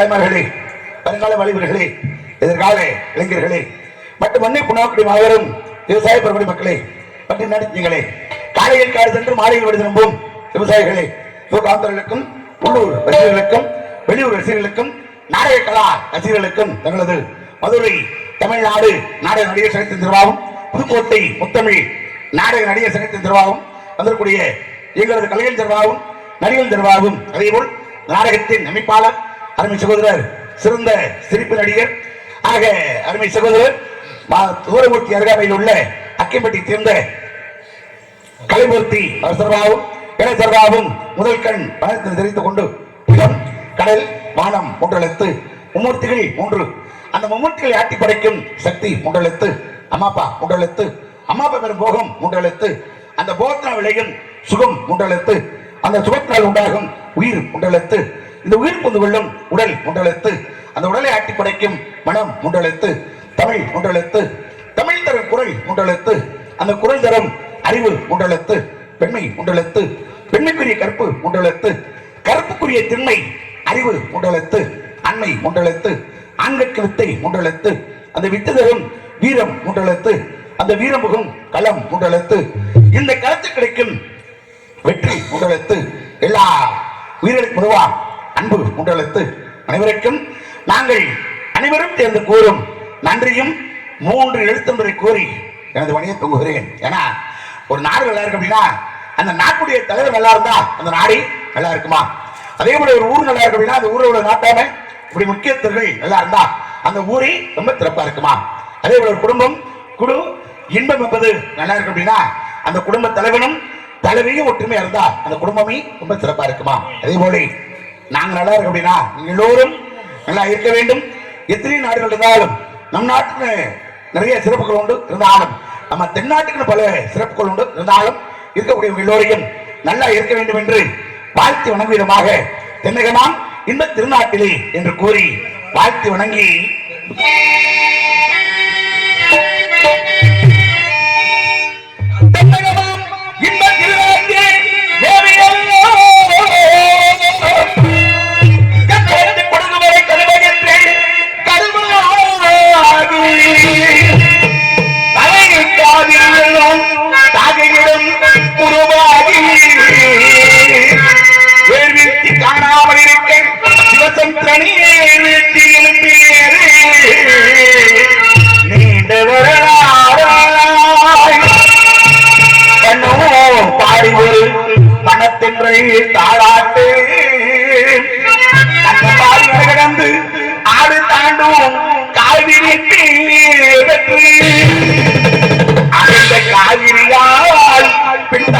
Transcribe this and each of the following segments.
தாய்மார்களே வருங்கால வழிவர்களே எதிர்கால இளைஞர்களே மற்றும் மண்ணை புண்ணாக்குடி மாபெரும் விவசாய பெருமடி மக்களே மற்றும் நடத்தீங்களே காலையில் காடு சென்று மாலையில் விடு திரும்பும் விவசாயிகளே யுவகாந்தர்களுக்கும் உள்ளூர் ரசிகர்களுக்கும் வெளியூர் ரசிகர்களுக்கும் நாடக கலா ரசிகர்களுக்கும் தங்களது மதுரை தமிழ்நாடு நாடக நடிகர் சங்கத்தின் நிர்வாகம் புதுக்கோட்டை முத்தமிழ் நாடக நடிகர் சங்கத்தின் நிர்வாகம் வந்திருக்கூடிய எங்களது கலைஞர் நிர்வாகம் நடிகர் நிர்வாகம் அதேபோல் நாடகத்தின் அமைப்பாளர் அருமை சகோதரர் சிறந்த சிரிப்பு நடிகர். ஆக அருமை சகோதரர் தூரமூர்த்தி அருகாமையில் உள்ள அக்கிப்பட்டி சேர்ந்த கலைமூர்த்தி சர்வாவும் இணை சர்வாவும் முதல் கண் வணக்கத்தை தெரிந்து கொண்டு புலம் கடல் வானம் மூன்றெழுத்து மும்மூர்த்திகள் மூன்று. அந்த மும்மூர்த்திகளை ஆட்டி படைக்கும் சக்தி மூன்றெழுத்து அம்மாப்பா மூன்றெழுத்து அம்மாப்பா பெறும் போகம் மூன்றெழுத்து அந்த போகத்தினால் விளையும் சுகம் மூன்றெழுத்து அந்த சுகத்தினால் உண்டாகும் உயிர் மூன்றெழுத்து இந்த உயிர் கொண்டு வெள்ளம் உடல் மூன்றெழுத்து அந்த உடலை ஆட்டி படைக்கும் மனம் மூன்றெழுத்து தமிழ் மூன்றெழுத்து தமிழ் தரும் குரல் மூன்றெழுத்து அந்த குரல் தரும் அறிவு மூன்றெழுத்து பெண்மை மூன்றெழுத்து பெண்மைக்குரிய கற்பு மூன்றெழுத்து கற்புக்குரிய திண்மை அறிவு மூன்றெழுத்து அண்மை மூன்றெழுத்து ஆண்களுக்கு வித்தை மூன்றெழுத்து அந்த வித்து தரும் வீரம் மூன்றெழுத்து அந்த வீரமுகம் களம் மூன்றெழுத்து இந்த களத்தில் கிடைக்கும் வெற்றி மூன்றெழுத்து எல்லா உயிர்களுக்கு அன்பு மூன்றெழுத்து அனைவருக்கும் நாங்கள் அனைவரும் சேர்ந்து கூறும் நன்றியும் மூன்று எழுத்துமுறை கூறி எனது பணியை தொங்குகிறேன். ஏன்னா ஒரு நாடு நல்லா இருக்கு அப்படின்னா அந்த நாட்டுடைய தலைவர் நல்லா இருந்தா அந்த நாடு நல்லா இருக்குமா? அதே போல ஒரு ஊர் நல்லா இருக்கு அப்படின்னா அந்த ஊரோட நாட்டாம இப்படி முக்கியத்துவர்கள் நல்லா இருந்தா அந்த ஊரே ரொம்ப சிறப்பா இருக்குமா? அதே போல ஒரு குடும்பம் குழு இன்பம் என்பது நல்லா இருக்கு அப்படின்னா அந்த குடும்ப தலைவனும் தலைவியும் ஒற்றுமையா இருந்தா அந்த குடும்பமே ரொம்ப சிறப்பா இருக்குமா? அதே போல நாங்க நல்லா இருக்க அப்படின்னா எல்லோரும் நல்லா இருக்க வேண்டும். எத்தனை நாடுகள் இருந்தாலும் நம் நாட்டுக்கு நிறைய சிறப்புகள் உண்டு இருந்தாலும் நம்ம தென்னாட்டுக்கு பல சிறப்புகள் உண்டு இருந்தாலும் இருக்கக்கூடிய எல்லோரையும் நல்லா இருக்க வேண்டும் என்று வாழ்த்து வணங்கும் விதமாக தென்னகமாம் இந்த திருநாட்டிலே என்று கூறி வாழ்த்து வணங்கி காணாமல் இருக்க சிவசந்திரனே வீட்டி எழுப்பியது நீண்ட வரலாறாய் கண்ணோ பாடி ஒரு மனத்தின்றை தாளாட்டு. அந்த பாடி கடந்து ஆடு தாண்டும் காவிரி வெற்றி. அந்த காவிரியால் பின்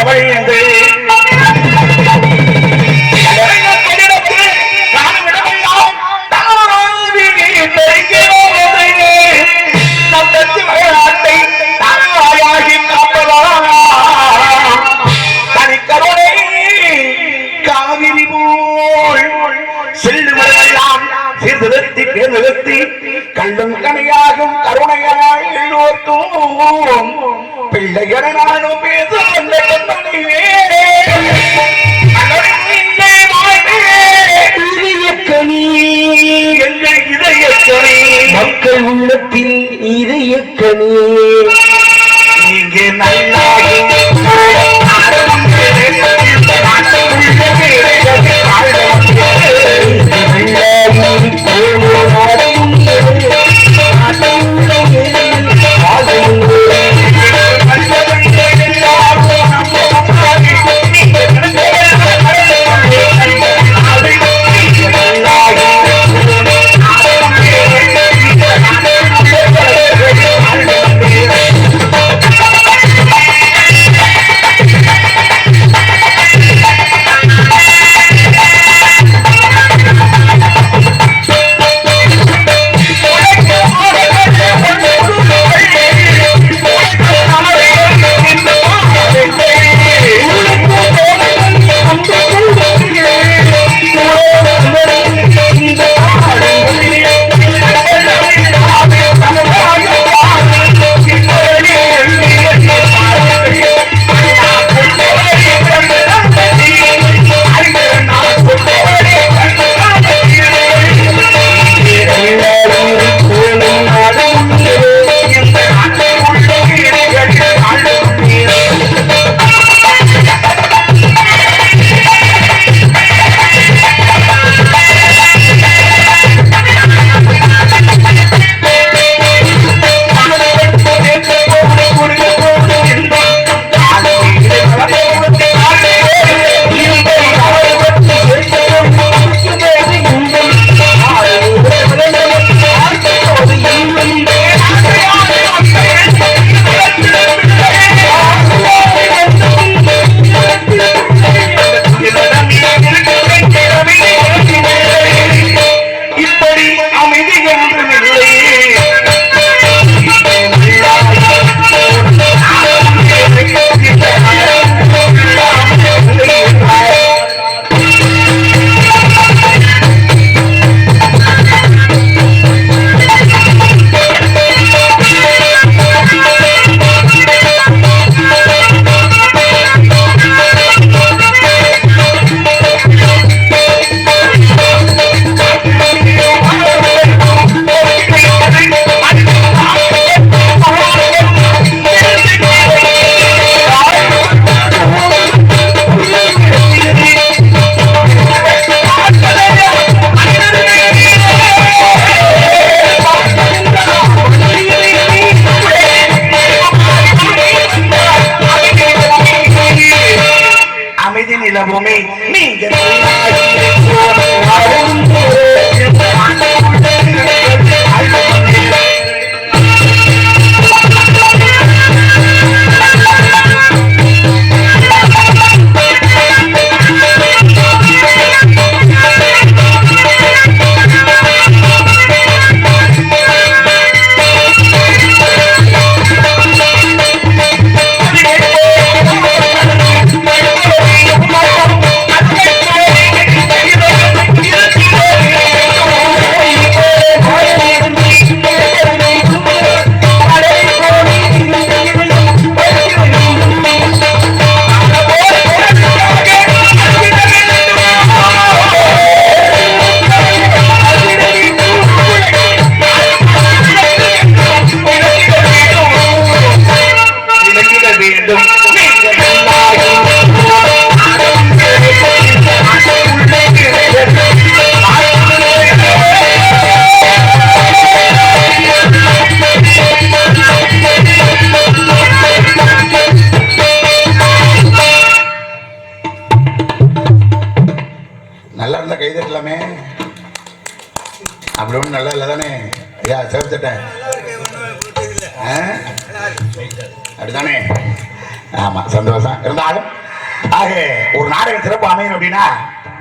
ஆக ஒரு நாடகம் சிறப்பு அமையணும் அப்படின்னா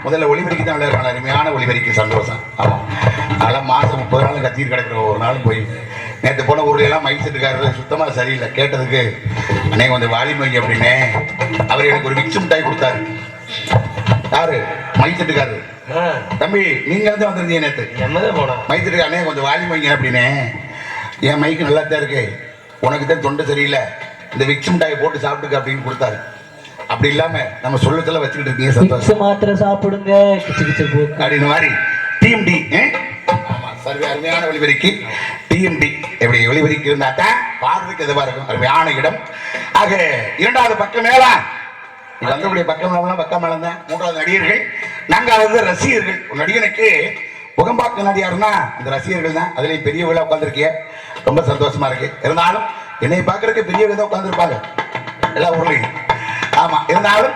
முதல்ல ஒளிபரிக்கு தான் விளையாடுறாங்க அருமையான ஒளிபரிக்கு சந்தோஷம். ஆமா. அதெல்லாம் மாசம் முப்பது நாள் கத்திட்டு கிடக்குற ஒரு நாளும் போய் நேற்று போன ஊர்ல எல்லாம் மைக் செட்டுக்காரர் சுத்தமா சரியில்லை. கேட்டதுக்கு அண்ணே கொஞ்சம் வாலிம் வைங்க அப்படின்னே அவர் எனக்கு ஒரு மிக்ஸ் மிட்டாய் கொடுத்தாரு. யாரு? மைக் செட்டுக்காரரு தம்பி நீங்க வந்து வந்திருந்தீங்க நேற்று என்னதான் போனா? மைத்திரி அண்ணே கொஞ்சம் வாலி வைங்க அப்படின்னு. என் மைக்கு நல்லா தான் இருக்கு. உனக்கு தான் தொண்டை சரியில்லை. இந்த விக்ஸ் மிட்டாயை போட்டு சாப்பிட்டுக்க அப்படின்னு கொடுத்தாரு. அப்படி இல்லாம நம்ம சொல்ல சொல்ல வச்சுக்கிட்டு இருக்கீங்க சந்தோஷம். மாத்திரை சாப்பிடுங்க. கிச்சு கிச்சு அப்படின்னு மாதிரி டிஎம்டி சர்வே அருமையான ஒளிபரிக்கு. டிஎம்டி எப்படி ஒளிபரிக்கு இருந்தா தான் பார்வைக்கு எதுவா இருக்கும்? அருமையான இடம். ஆக இரண்டாவது பக்கம் இது வந்தக்கூடிய பக்கம் மேலாம் பக்கம் மேலம் தான் மூன்றாவது நடிகர்கள் நான்காவது ரசிகர்கள். ஒரு நடிகனுக்கு முகம்பாக்க நடிகாருன்னா அந்த ரசிகர்கள் தான். அதுலயும் பெரியவங்களா உட்காந்துருக்கிய ரொம்ப சந்தோஷமா இருக்கு. இருந்தாலும் என்னை பார்க்கறதுக்கு பெரியவங்க தான் உட்காந்துருப்பாங்க எல்லா ஊர்லயும். ஆமா இருந்தாலும்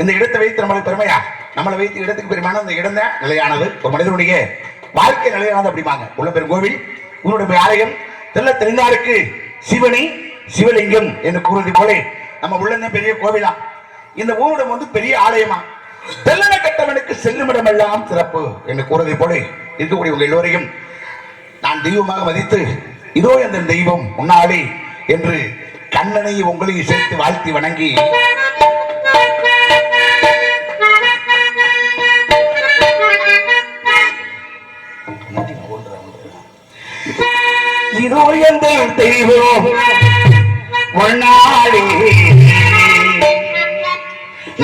இந்த இடத்தை வைத்து நம்மளுக்கு பெருமையா? நம்மளை வைத்து இடத்துக்கு பெருமையான அந்த இடம் தான் நிலையானது. ஒரு மனிதனுடைய வாழ்க்கை நிலையானது அப்படிம்பாங்க. உள்ள பெரும் கோவில் உன்னுடைய ஆலயம் தெல்ல தெரிந்தாருக்கு சிவனி சிவலிங்கம் என்று கூறுவது போல நம்ம உள்ள பெரிய கோவிலா? இந்த ஊரிடம் வந்து பெரிய ஆலயமா? தெல்லன கட்டவனுக்கு செல்லுமிடம் எல்லாம் சிறப்பு என்று கூறுவதை போல இருக்கக்கூடிய உங்கள் எல்லோரையும் நான் தெய்வமாக மதித்து இதோ எந்த தெய்வம் முன்னாலே என்று கண்ணனை உங்களையும் சேர்த்து வாழ்த்தி வணங்கி. இதோ எந்த தெய்வம் முன்னாடி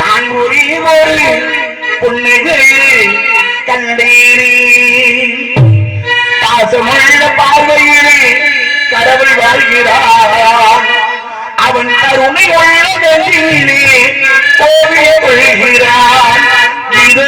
நான் ஒரே ஒரு புன்னகை கண்டேனே. பாசமுள்ள பார்வையிலே கடவுள் வாழ்கிறார். அவன் கருணை உள்ள நெஞ்சிலே கோவிய கொள்கிறான் இது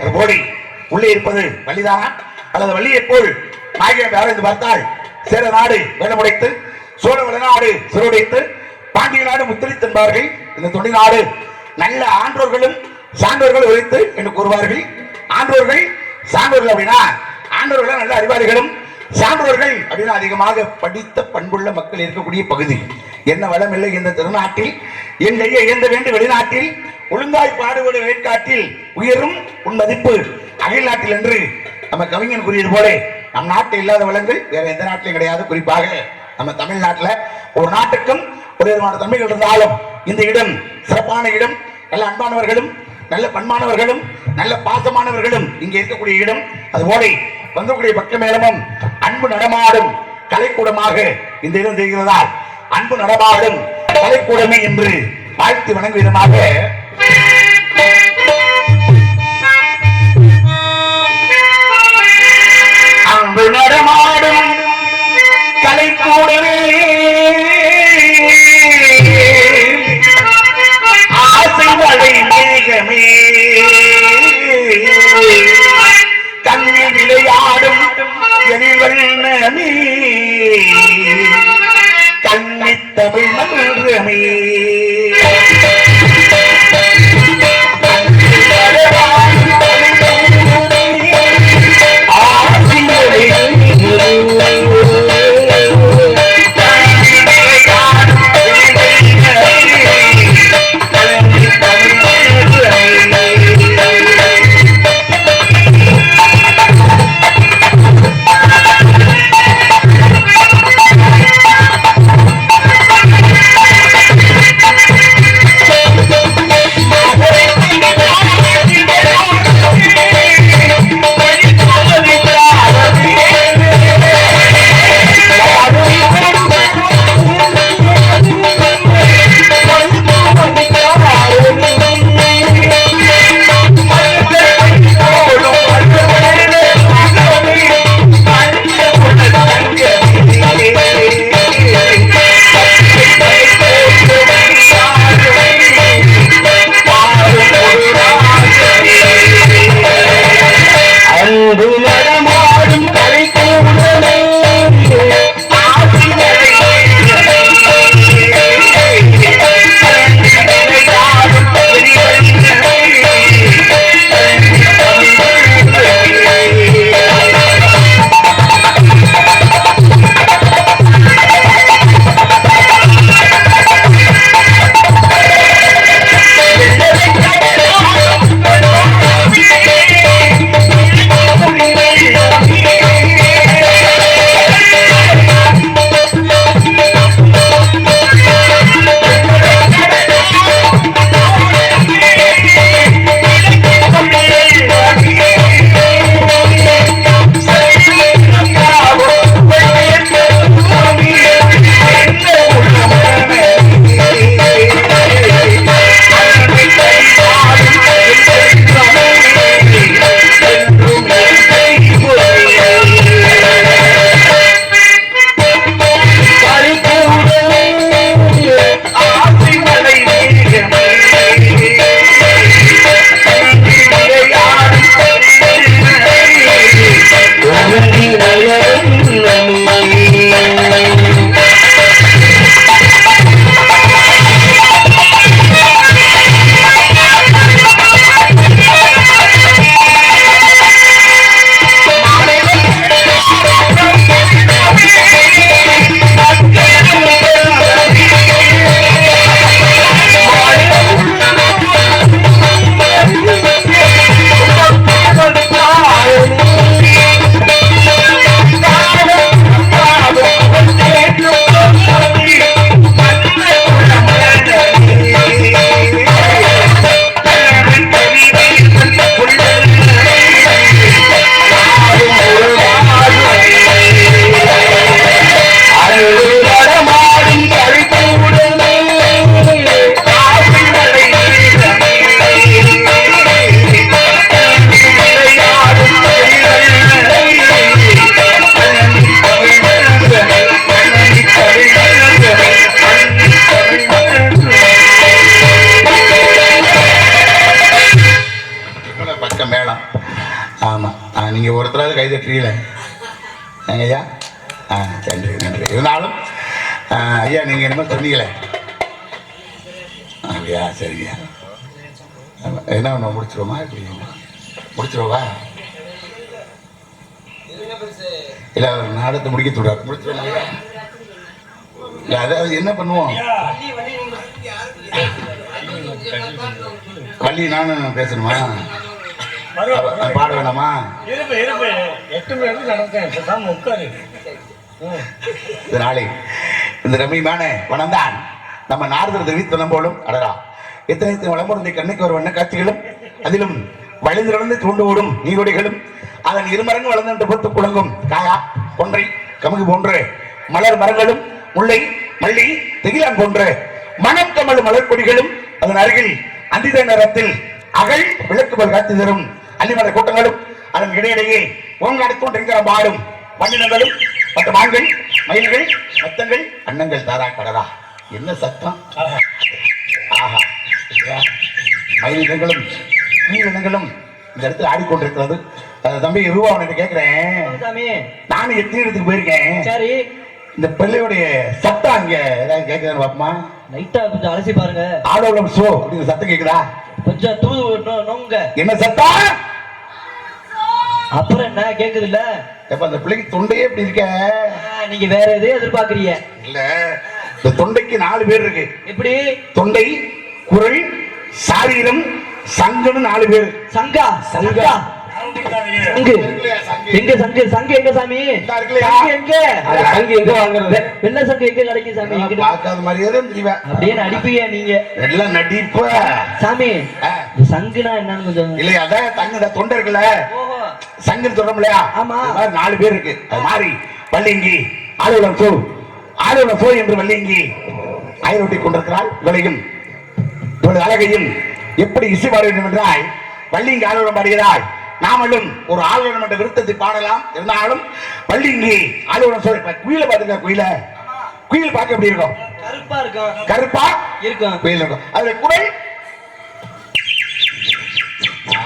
மெய்யென்பார்கள் போடி உள்ளே இருப்பது வள்ளிதானா. அல்லது வள்ளியை போல் நாயகன் ஆராய்ந்து பார்த்தால் சேர நாடு வேலமுடைத்து சோழ வளநாடு சிறுடைத்து பாண்டிய நாடு முத்தளித்து என்பார்கள். இந்த தொண்டி நாடு நல்ல ஆன்றோர்களும் சான்றோர்கள் உழைத்து என்று கூறுவார்கள். ஆன்றோர்கள் சான்றோர்கள் அப்படின்னா ஆண்டவர்கள் நல்ல அறிவாளிகளும் சான்றோர்கள் அப்படின்னா அதிகமாக படித்த பண்புள்ள மக்கள் இருக்கக்கூடிய பகுதி. என்ன வளம் இல்லை இந்த திருநாட்டில். என் கையை இயந்த வேண்டும் வெளிநாட்டில். ஒழுங்காய் பாடுபடு வேட்காட்டில் உயரும் உன் மதிப்பு. அகில் நாட்டில் என்று நம்ம கவிஞன் கூறியது போல நம் நாட்டில் இல்லாத வளங்கள் வேற எந்த நாட்டிலும் கிடையாது. குறிப்பாக நம்ம தமிழ்நாட்டில் ஒரு நாட்டுக்கும் ஒரு விதமான தன்மைகள் இருந்தாலும் இந்த இடம் சிறப்பான இடம். நல்ல அன்பானவர்களும் நல்ல பண்பானவர்களும் நல்ல பாசமானவர்களும் இங்கே இருக்கக்கூடிய இடம். அது போல வந்தக்கூடிய பக்க மேலமும் அன்பு நடமாடும் கலைக்கூடமாக இந்த இடம் தெரிகிறதால் அன்பு நடமாடும் கலைக்கூடமே என்று வாழ்த்து வணங்கும் விதமாக அன்பு நடமாடும் முடிச்சிருவோமா? எப்படி முடிச்சிருவா இல்லை அவர் நாடகத்தை முடிக்க சொல்றாரு. முடிச்சிருவோம்? இல்லை அதாவது என்ன பண்ணுவோம்? வள்ளி நானும் பேசணுமா? பாட வேணாமா? எட்டு மணி நடந்தேன் உட்காரு. இந்த நாளை இந்த ரம்மியமான வனம்தான். நம்ம நாரதர் தெரிவித்தனம் போலும் அடரா எத்தனை எத்தனை வளமுறை கண்ணுக்கு ஒரு வண்ண காட்சிகளும் அதிலும் வளைந்திருந்து தூண்டு ஓடும் நீரோடைகளும் அதன் இருமரங்கு வளர்ந்து பொறுத்து குழங்கும் காயா கொன்றை கமுகு போன்ற மலர் மரங்களும் முல்லை மல்லி திகிலம் போன்ற மணம் கமலும் மலர் கொடிகளும் அதன் அருகில் அந்தித நேரத்தில் அகல் விளக்கு போல் தரும் அள்ளிமல கூட்டங்களும் அதன் இடையிடையே ஓங்காடத்தோன் பாடும் வண்ணினங்களும் மற்ற மான்கள் மயில்கள் மத்தங்கள் அன்னங்கள் தாரா கடரா என்ன சத்தம்? ஆஹா. மயில்களும் நீலினங்களும் இந்த இடத்துல ஆடிக்கொண்டிருக்கிறது. தம்பி ரூபா உனக்கு கேட்கிறேன் நானும் எத்தனை இடத்துக்கு போயிருக்கேன்? சரி. இந்த பிள்ளையுடைய சத்தம் அங்க ஏதாவது கேட்குதான்னு பாப்பமா? லைட்டா கொஞ்சம் அலசி பாருங்க. ஆடோலம் ஷோ அப்படின்னு சத்தம் கேக்குதா? கொஞ்சம் தூது நொங்க. என்ன சத்தம்? அப்புறம் என்ன? கேக்குது இல்ல எப்ப அந்த பிள்ளைக்கு தொண்டையே இப்படி இருக்க? நீங்க வேற எதையும் எதிர்பார்க்கறீங்க. இல்ல. இந்த தொண்டைக்கு நாலு பேர் இருக்கு. எப்படி? தொண்டை குரல் சாரீரம் சங்குன்னு நாலு பேர். சங்கா சங்கா. சங்கு. எங்க சங்கு சங்கு எங்க சாமி? எங்க? சங்கு எங்க வாங்குறது? வெள்ளை சங்கு எங்க கிடைக்கும் சாமி? பார்க்காத மாதிரியே தான் தெரியவேன் அப்படியே நடிப்பீங்க நீங்க? எல்லாம் நடிப்பு. சாமி சங்குனா என்னன்னு கொஞ்சம் இல்லையா? அதான் தங்க தொண்டை இருக்குல்ல. ஓஹோ. சங்குன்னு சொல்றோம் இல்லையா? ஆமா. நாலு பேர் இருக்கு. மாதிரி வள்ளிங்கி ஆளுநர் சோ. ஆளுநர் சோ என்று வள்ளிங்கி ஆயிரொட்டி கொண்டிருக்கிறாள் இவளையும் இவளது அழகையும் எப்படி இசை பாட வேண்டும் என்றால் வள்ளிங்கி ஆளுநர் பாடுகிறாள் நாமளும் ஒரு ஆளுநர் என்ற விருத்தத்தை பாடலாம். இருந்தாலும் வள்ளிங்கி ஆளுநர் சோ இப்ப குயில பாத்துக்க குயில? குயில் பார்க்க எப்படி இருக்கும்? கருப்பா இருக்கும். கருப்பா? இருக்கும். குயில் இருக்கும். அதுல குரல்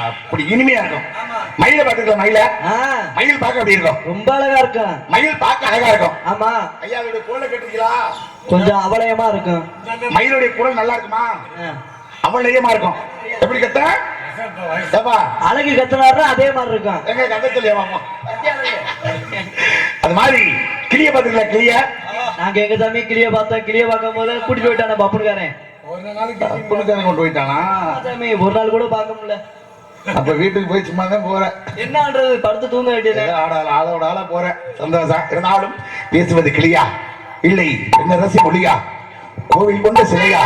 அப்படி இனிமையா இருக்கும். மயில பாத்துக்கலாம் மயில? மயில் பார்க்க எப்படி இருக்கும்? ரொம்ப அழகா இருக்கும். மயில் பார்க்க அழகா இருக்கும். ஆமா. ஐயாவுடைய குரலை கேட்டிருக்கீங்களா? கொஞ்சம் அவலயமா இருக்கும். மயிலுடைய குரல் நல்லா இருக்குமா? ஆ. அவளையமா இருக்கும் எப்படி கத்த? அழகு கத்துனாருன்னா அதே மாதிரி இருக்கும். எங்க கத்த அது மாதிரி கிளிய பாத்துக்கல கிளிய? நாங்க எங்க சாமி கிளிய பார்த்தோம். கிளிய பார்க்கும் போது கூட்டிட்டு போயிட்டான பப்புனுக்காரன். கொண்டு போயிட்டானா? ஒரு நாள் கூட பார்க்க முடியல. அப்ப வீட்டுக்கு போய் சும்மா தான் போறேன். என்ன பண்றது படுத்து தூங்க வேண்டியது. ஆடால ஆளோட ஆளா போறேன். சந்தோஷம். இருந்தாலும் பேசுவது கிளியா? இல்லை. என்ன ரசி மொழியா கோவில் கொண்ட சிலையா?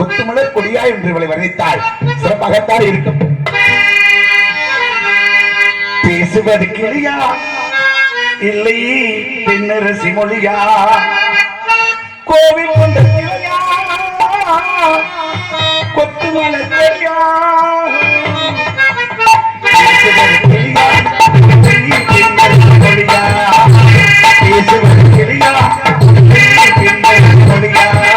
கொத்துமலர் கொடியா என்று இவளை வர்ணித்தாள். சிறப்பாகத்தான் இருக்கும். பேசுவது கிளியா? இல்லை பெண்ணரசி மொழியா? கோவில் கொண்ட கொத்துமலர் கொடியா? பேசுவது கிளியா? மொழியா?